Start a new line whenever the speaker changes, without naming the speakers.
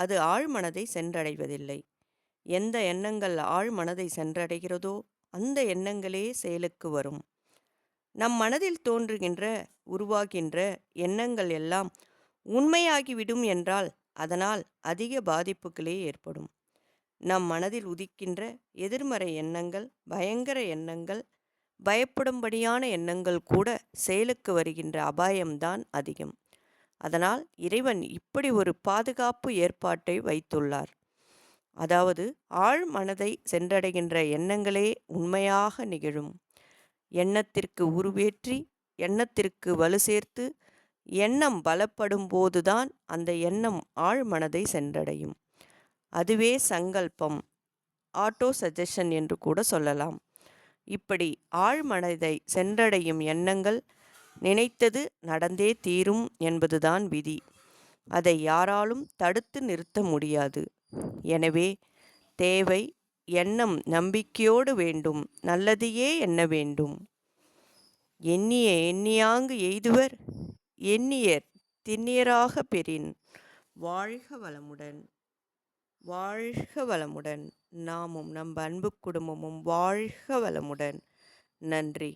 அது ஆழ்மனதை சென்றடைவதில்லை. எந்த எண்ணங்கள் ஆழ்மனதை சென்றடைகிறதோ அந்த எண்ணங்களே செயலுக்கு வரும். நம் மனதில் தோன்றுகின்ற உருவாகின்ற எண்ணங்கள் எல்லாம் உண்மையாகிவிடும் என்றால் அதனால் அதிக பாதிப்புகளே ஏற்படும். நம் மனதில் உதிக்கின்ற எதிர்மறை எண்ணங்கள் பயங்கர எண்ணங்கள் பயப்படும்படியான எண்ணங்கள் கூட செயலுக்கு வருகின்ற அபாயம்தான் அதிகம். அதனால் இறைவன் இப்படி ஒரு பாதுகாப்பு ஏற்பாட்டை வைத்துள்ளார். அதாவது ஆழ் மனதை சென்றடைகின்ற எண்ணங்களே உண்மையாக நிகழும். எண்ணத்திற்கு உருவேற்றி எண்ணத்திற்கு வலு சேர்த்து எண்ணம் பலப்படும் போதுதான் அந்த எண்ணம் ஆழ் மனதை சென்றடையும். அதுவே சங்கல்பம் ஆட்டோ சஜஷன் என்று கூட சொல்லலாம். இப்படி ஆழ்மனதை சென்றடையும் எண்ணங்கள் நினைத்தது நடந்தே தீரும் என்பதுதான் விதி. அதை யாராலும் தடுத்து நிறுத்த முடியாது. எனவே தேவை எண்ணம் நம்பிக்கையோடு வேண்டும். நல்லதையே எண்ண வேண்டும். எண்ணிய எண்ணியாங்கு எய்துவர். எண்ணியர் திண்ணியராக பெறின். வாழ்க வளமுடன். வாழ்க வளமுடன். நாமும் நம் அன்பு குடும்பமும் வாழ்க வளமுடன். நன்றி.